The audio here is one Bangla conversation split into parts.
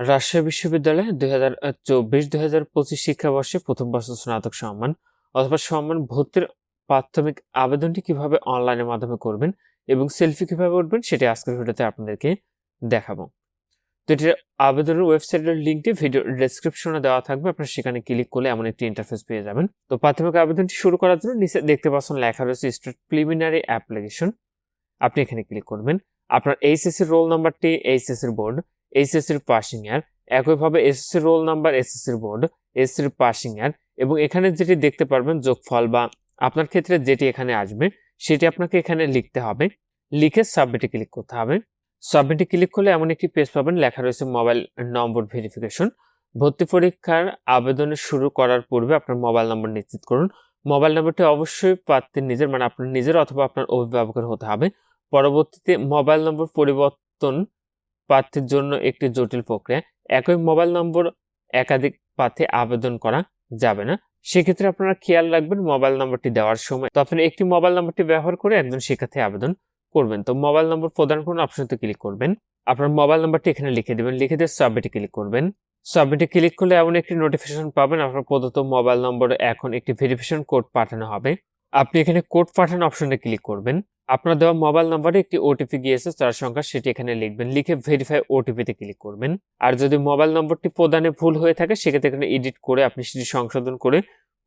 রাজশাহী বিশ্ববিদ্যালয়ে দুই হাজার চব্বিশ দুই হাজার পঁচিশ শিক্ষাবর্ষে প্রথম বর্ষ স্নাতক সম্মান অথবা সম্মান ভর্তির প্রাথমিক আবেদনটি কীভাবে অনলাইনের মাধ্যমে করবেন এবং সেলফি কীভাবে উঠবেন সেটি আজকের ভিডিওতে আপনাদেরকে দেখাবো। তো এটির আবেদনের ওয়েবসাইটের লিঙ্কটি ভিডিও ডেসক্রিপশনে দেওয়া থাকবে, আপনারা সেখানে ক্লিক করলে এমন একটি ইন্টারফেস পেয়ে যাবেন। তো প্রাথমিক আবেদনটি শুরু করার জন্য নিচে দেখতে পাচ্ছেন লেখা রয়েছে স্টেট প্রিলিমিনারি অ্যাপ্লিকেশন আপনি এখানে ক্লিক করবেন। আপনার এইচএসসি রোল নাম্বারটি এইচএসসির বোর্ড। এইচএসসির পাসিং ইয়ার একইভাবে এসএসসি রোল নাম্বার এসএসসির বোর্ড এসএসসির পাসিং ইয়ার এবং এখানে যেটি দেখতে পারবেন যোগফল বা আপনার ক্ষেত্রে যেটি এখানে আসবে, সেটি আপনাকে এখানে লিখতে হবে। লিখে সাবমিটে ক্লিক করতে হবে। সাবমিটে ক্লিক করলে এমন একটি পেজ পাবেন, লেখা রয়েছে মোবাইল নম্বর ভেরিফিকেশন ভর্তি পরীক্ষার আবেদন শুরু করার পূর্বে আপনার মোবাইল নম্বর নিশ্চিত করুন। মোবাইল নম্বরটি অবশ্যই প্রার্থীর নিজের মানে আপনার নিজের অথবা আপনার অভিভাবকের হতে হবে। পরবর্তীতে মোবাইল নম্বর পরিবর্তন প্রার্থীর জন্য একটি জটিল প্রক্রিয়া। একই মোবাইল নম্বর একাধিক প্রার্থী আবেদন করা যাবে না। সেক্ষেত্রে আপনারা খেয়াল রাখবেন মোবাইল নম্বরটি দেওয়ার সময় তো আপনি একটি মোবাইল নম্বরটি ব্যবহার করে একজন শিক্ষার্থী আবেদন করবেন। তো মোবাইল নম্বর প্রদান করুন অপশনতে ক্লিক করবেন। আপনার মোবাইল নম্বরটি এখানে লিখে দেবেন। লিখে দিয়ে সাবমিটে ক্লিক করবেন। সাবমিটে ক্লিক করলে এমন একটি নোটিফিকেশন পাবেন আপনার প্রদত্ত মোবাইল নম্বরে এখন একটি ভেরিফিকেশন কোড পাঠানো হবে। আপনি এখানে কোড পাঠানো অপশনে ক্লিক করবেন। আপনার দেওয়া মোবাইল নম্বরে একটি ওটিপি গিয়েছে তার সংখ্যা সেটি এখানে লিখবেন। লিখে ভেরিফাই ওটিপিতে ক্লিক করবেন। আর যদি মোবাইল নম্বরটি প্রদানে ভুল হয়ে থাকে, সেক্ষেত্রে এখানে এডিট করে আপনি সেটি সংশোধন করে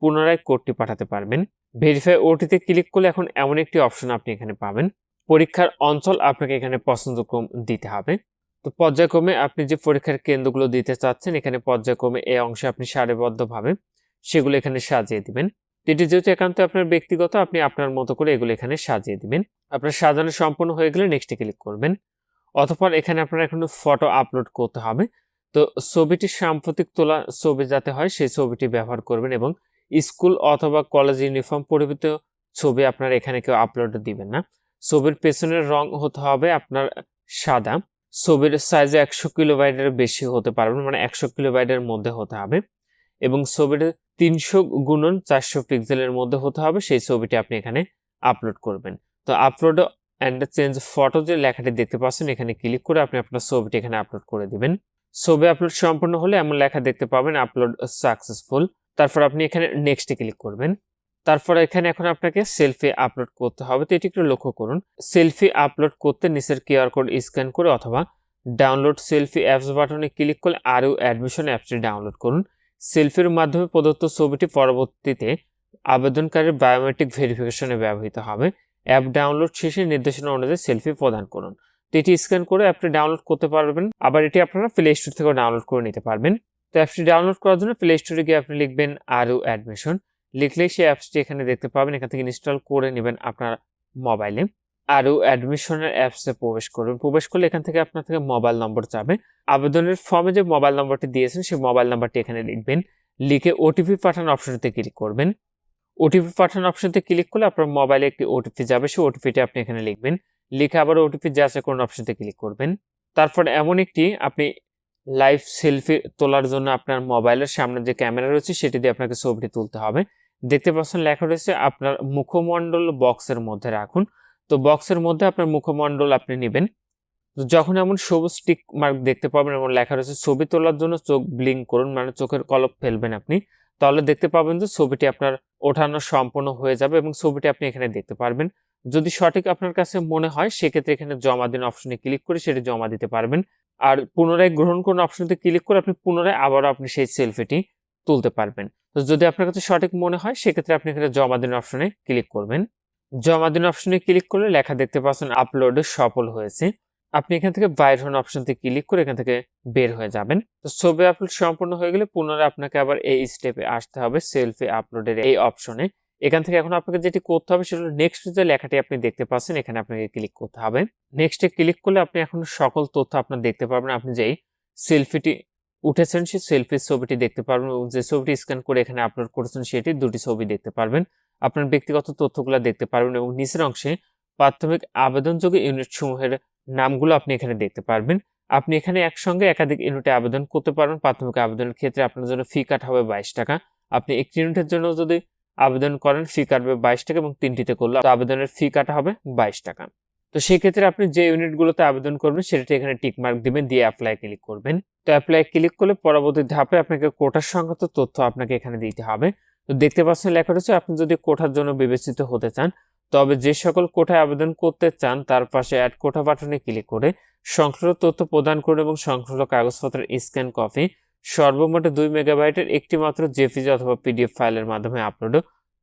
পুনরায় কোডটি পাঠাতে পারবেন। ভেরিফাই ওটিতে ক্লিক করলে এখন এমন একটি অপশন আপনি এখানে পাবেন। পরীক্ষার অঞ্চল আপনাকে এখানে পছন্দক্রম দিতে হবে। তো পর্যায়ক্রমে আপনি যে পরীক্ষার কেন্দ্রগুলো দিতে চাচ্ছেন, এখানে পর্যায়ক্রমে এই অংশে আপনি সারিবদ্ধভাবে সেগুলো এখানে সাজিয়ে দিবেন। এটি যেহেতু একান্ত আপনার ব্যক্তিগত, আপনি আপনার মতো করে এগুলো এখানে সাজিয়ে দিবেন। আপনার সাজানো সম্পূর্ণ হয়ে গেলে নেক্সটে ক্লিক করবেন। অতঃপর এখানে আপনার এখন ফটো আপলোড করতে হবে। তো ছবিটি সাম্প্রতিক তোলা ছবি যাতে হয়, সেই ছবিটি ব্যবহার করবেন এবং স্কুল অথবা কলেজ ইউনিফর্ম পরিবর্তিত ছবি আপনার এখানে কেউ আপলোড দিবেন না। ছবির পেছনের রং হতে হবে আপনার সাদা। ছবির সাইজে একশো কিলোবাইটের বেশি হতে পারবেন মানে একশো কিলোবাইটের মধ্যে হতে হবে। এবং ছবির তিনশো গুণন চারশো পিক্সেলের মধ্যে হতে হবে, সেই ছবিটি আপনি এখানে আপলোড করবেন। তো আপলোড অ্যান্ড চেঞ্জ ফটো যে লেখাটি দেখতে পাচ্ছেন, এখানে ক্লিক করে আপনি আপনার ছবিটি এখানে আপলোড করে দিবেন। ছবি আপলোড সম্পূর্ণ হলে এমন লেখা দেখতে পাবেন আপলোড সাকসেসফুল তারপর আপনি এখানে নেক্সটে ক্লিক করবেন। তারপর এখানে এখন আপনাকে সেলফি আপলোড করতে হবে, তো এটি একটু লক্ষ্য করুন। সেলফি আপলোড করতে নিচের কিউআর কোড স্ক্যান করে অথবা ডাউনলোড সেলফি অ্যাপস বাটনে ক্লিক করে আরও অ্যাডমিশন অ্যাপসটি ডাউনলোড করুন। সেলফির মাধ্যমে প্রদত্ত ছবিটি পরবর্তীতে আবেদনকারীর বায়োমেট্রিক ভেরিফিকেশনে ব্যবহৃত হবে। অ্যাপ ডাউনলোড শেষে নির্দেশনা অনুযায়ী সেলফি প্রদান করুন। তো এটি স্ক্যান করে অ্যাপটি ডাউনলোড করতে পারবেন। আবার এটি আপনারা প্লে স্টোর থেকে ডাউনলোড করে নিতে পারবেন। তো অ্যাপটি ডাউনলোড করার জন্য প্লে স্টোরে গিয়ে আপনি লিখবেন আরও অ্যাডমিশন লিখলেই সেই অ্যাপসটি এখানে দেখতে পাবেন। এখান থেকে ইনস্টল করে নেবেন আপনার মোবাইলে আরও অ্যাডমিশনের অ্যাপসে প্রবেশ করুন। প্রবেশ করলে এখান থেকে আপনার থেকে মোবাইল নম্বর চাবে আবেদনের ফর্মে যে মোবাইল নম্বরটি দিয়েছেন, সেই মোবাইল নাম্বারটি এখানে লিখবেন। লিখে ওটিপি পাঠানো অপশনটিতে ক্লিক করবেন। ওটিপি পাঠানো অপশনতে ক্লিক করলে আপনার মোবাইলে একটি ওটিপি যাবে। সেই ওটিপিটি আপনি এখানে লিখবেন। লিখে আবার ওটিপি যাচাই করুন অপশনতে ক্লিক করবেন। তারপর এমন একটি আপনি লাইভ সেলফি তোলার জন্য আপনার মোবাইলের সামনে যে ক্যামেরা রয়েছে, সেটি দিয়ে আপনাকে ছবিটি তুলতে হবে। দেখতে পাচ্ছেন লেখা রয়েছে, আপনার মুখমণ্ডল বক্সের মধ্যে রাখুন। তো বক্সের মধ্যে আপনার মুখমণ্ডল আপনি নেবেন। যখন এমন সবুজ টিক মার্ক দেখতে পাবেন এবং লেখা রয়েছে, ছবি তোলার জন্য চোখ ব্লিঙ্ক করুন মানে চোখের কলপ ফেলবেন আপনি, তাহলে দেখতে পাবেন যে ছবিটি আপনার ওঠানো সম্পূর্ণ হয়ে যাবে এবং ছবিটি আপনি এখানে দেখতে পারবেন। যদি সঠিক আপনার কাছে মনে হয়, সেক্ষেত্রে এখানে জমা দিন অপশনে ক্লিক করে সেটি জমা দিতে পারবেন। আর পুনরায় গ্রহণ করুন অপশনতে ক্লিক করে আপনি পুনরায় আবারও আপনি সেই সেলফিটি তুলতে পারবেন। তো যদি আপনার কাছে সঠিক মনে হয়, সেক্ষেত্রে আপনি এখানে জমা দিন অপশনে ক্লিক করবেন। জমা দিন অপশনে ক্লিক করলে লেখা দেখতে পাচ্ছেন আপলোড সফল হয়েছে। আপনি এখান থেকে বাইর হন অপশনতে ক্লিক করে এখান থেকে বের হয়ে যাবেন। তো ছবি আপলোড সম্পূর্ণ হয়ে গেলে পুনরায় আপনাকে আবার এই স্টেপে আসতে হবে সেলফি আপলোডের এই অপশনে এখান থেকে এখন আপনাকে যেটি করতে হবে সেটা হলো নেক্সট যে লেখাটি আপনি দেখতে পাচ্ছেন এখানে আপনাকে ক্লিক করতে হবে। নেক্সটে ক্লিক করলে আপনি এখন সকল তথ্য আপনার দেখতে পারবেন। আপনি যেই সেলফিটি উঠেছেন সেই সেলফির ছবিটি দেখতে পারবেন এবং যে ছবিটি স্ক্যান করে এখানে আপলোড করেছেন সেটি দুটি ছবি দেখতে পারবেন। আপনার ব্যক্তিগত তথ্যগুলো দেখতে পারবেন এবং নিচের অংশে প্রাথমিক আবেদনযোগ্য ইউনিট সমূহের নামগুলো আপনি এখানে দেখতে পারবেন। আপনি এখানে একসঙ্গে একাধিক ইউনিটে আবেদন করতে পারবেন। প্রাথমিক আবেদনের ক্ষেত্রে আপনার জন্য ফি কাট হবে বাইশ টাকা। আপনি একটি ইউনিটের জন্য যদি আবেদন করেন ফি কাটবে বাইশ টাকা এবং তিনটিতে করলে আবেদনের ফি কাটা হবে বাইশ টাকা। তো সেক্ষেত্রে আপনি যে ইউনিটগুলোতে আবেদন করবেন সেটা এখানে টিক মার্ক দিবেন, দিয়ে অ্যাপ্লাই ক্লিক করবেন। তো অ্যাপ্লাই ক্লিক করলে পরবর্তী ধাপে আপনাকে কোটার সংক্রান্ত তথ্য আপনাকে এখানে দিতে হবে। তো দেখতে পাচ্ছেন লেখা রয়েছে আপনি যদি কোঠার জন্য বিবেচিত হতে চান, তবে যে সকল কোঠায় আবেদন করতে চান, তার পাশে অ্যাড কোঠা বাটনে ক্লিক করে সংশ্লিষ্ট তথ্য প্রদান করুন এবং সংশ্লিষ্ট কাগজপত্রের স্ক্যান কপি সর্বমোট দুই মেগাবাইটের একটি মাত্র জেপিজি অথবা পিডিএফ ফাইলের মাধ্যমে আপলোড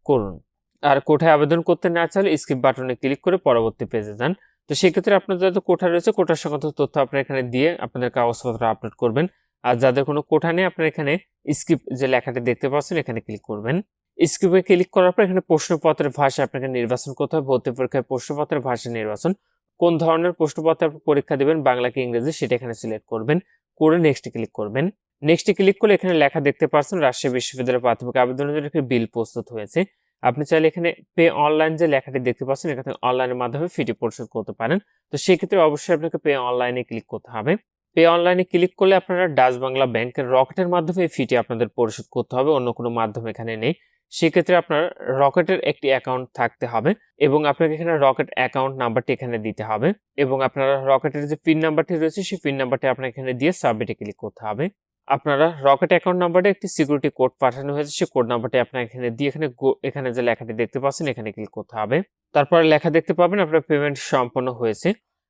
করুন। আর কোঠায় আবেদন করতে না চাইলে স্কিপ বাটনে ক্লিক করে পরবর্তী পেজে যান। তো সেক্ষেত্রে আপনার যত কোঠা রয়েছে, কোঠার সংক্রান্ত তথ্য আপনারা এখানে দিয়ে আপনাদের কাগজপত্র আপলোড করবেন। আর যাদের কোনো কোঠা নেই, আপনারা এখানে স্কিপ যে লেখাটি দেখতে পাচ্ছেন, এখানে ক্লিক করবেন। স্কিপে ক্লিক করার পর এখানে প্রশ্নপত্রের ভাষা আপনাকে নির্বাচন করতে হবে। ভর্তি পরীক্ষায় প্রশ্নপত্রের ভাষা নির্বাচন। কোন ধরনের প্রশ্নপত্র পরীক্ষা দেবেন, বাংলা কি ইংরেজি, সেটা এখানে সিলেক্ট করবেন। করে নেক্সট ক্লিক করবেন। নেক্সট ক্লিক করলে এখানে লেখা দেখতে পাচ্ছেন, রাজশাহী বিশ্ববিদ্যালয়ের প্রাথমিক আবেদনের জন্য একটি বিল প্রস্তুত হয়েছে। আপনি চাইলে এখানে পে অনলাইন যে লেখাটি দেখতে পাচ্ছেন, এখানে অনলাইনের মাধ্যমে ফিটি পরিশোধ করতে পারেন। তো সেক্ষেত্রে অবশ্যই আপনাকে পে অনলাইনে ক্লিক করতে হবে। পে অনলাইনে ক্লিক করলে আপনারা ডাচ বাংলা ব্যাংকের রকেটের মাধ্যমে ফিটি আপনাদের পরিশোধ করতে হবে, অন্য কোনো মাধ্যম এখানে নেই। সেক্ষেত্রে আপনার রকেটের একটি অ্যাকাউন্ট থাকতে হবে এবং আপনাকে এখানে রকেট অ্যাকাউন্ট নাম্বারটি এখানে দিতে হবে এবং আপনারা রকেটের যে পিন নাম্বারটি রয়েছে, সেই পিন নাম্বারটি আপনাকে এখানে দিয়ে সাবমিটে ক্লিক করতে হবে। আপনারা রকেট অ্যাকাউন্ট নাম্বারে একটি সিকিউরিটি কোড পাঠানো হয়েছে, সেই কোড নাম্বারটি আপনার এখানে দিয়ে এখানে এখানে যে লেখাটি দেখতে পাচ্ছেন, এখানে ক্লিক করতে হবে। তারপরে লেখা দেখতে পাবেন, আপনার পেমেন্ট সম্পন্ন হয়েছে।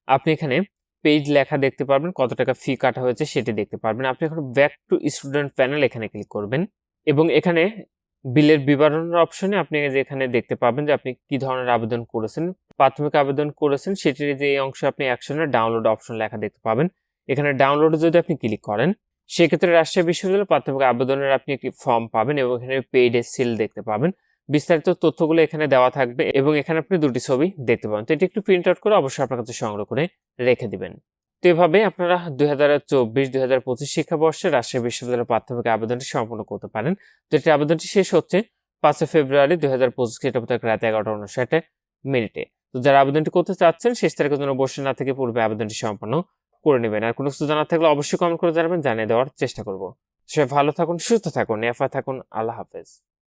আপনি এখানে পেজ লেখা দেখতে পারবেন, কত টাকা ফি কাটা হয়েছে সেটি দেখতে পারবেন। আপনি এখন ব্যাক টু স্টুডেন্ট প্যানেল এখানে ক্লিক করবেন এবং এখানে বিলের বিবরণের অপশনে আপনি যে এখানে দেখতে পাবেন যে আপনি কি ধরনের আবেদন করেছেন, প্রাথমিক আবেদন করেছেন, সেটির যে অংশে আপনি অ্যাকশনের ডাউনলোড অপশন লেখা দেখতে পাবেন। এখানে ডাউনলোডে যদি আপনি ক্লিক করেন, সেক্ষেত্রে রাজশাহী বিশ্ববিদ্যালয় প্রাথমিক আবেদনের আপনি একটি ফর্ম পাবেন এবং এখানে পেইড সিল দেখতে পাবেন। বিস্তারিত তথ্যগুলো এখানে দেওয়া থাকবে এবং এখানে আপনি দুটি ছবি দেখতে পাবেন। তো এটি একটু প্রিন্ট আউট করে অবশ্যই আপনার কাছে সংগ্রহ করে রেখে দিবেন। তো এভাবে আপনারা দুই হাজার চব্বিশ, দুই হাজার পঁচিশ শিক্ষাবর্ষে রাজশাহী বিশ্ববিদ্যালয়ের প্রাথমিক আবেদনটি সম্পন্ন করতে পারেন। তো এটি আবেদনটি শেষ হচ্ছে পাঁচই ফেব্রুয়ারি দুই হাজার পঁচিশ খ্রিস্টাব্দ রাত এগারোটা উনষাটে মিনিটে। তো যারা আবেদনটি করতে চাচ্ছেন শেষ তারিখের জন্য বসে না থেকে পূর্বে আবেদনটি সম্পন্ন করে নেবেন। আর কোনো কিছু জানার থাকলে অবশ্যই কমেন্ট করে জানাবেন, জানিয়ে দেওয়ার চেষ্টা করব। সে ভালো থাকুন, সুস্থ থাকুন এফা থাকুন, আল্লাহ হাফেজ।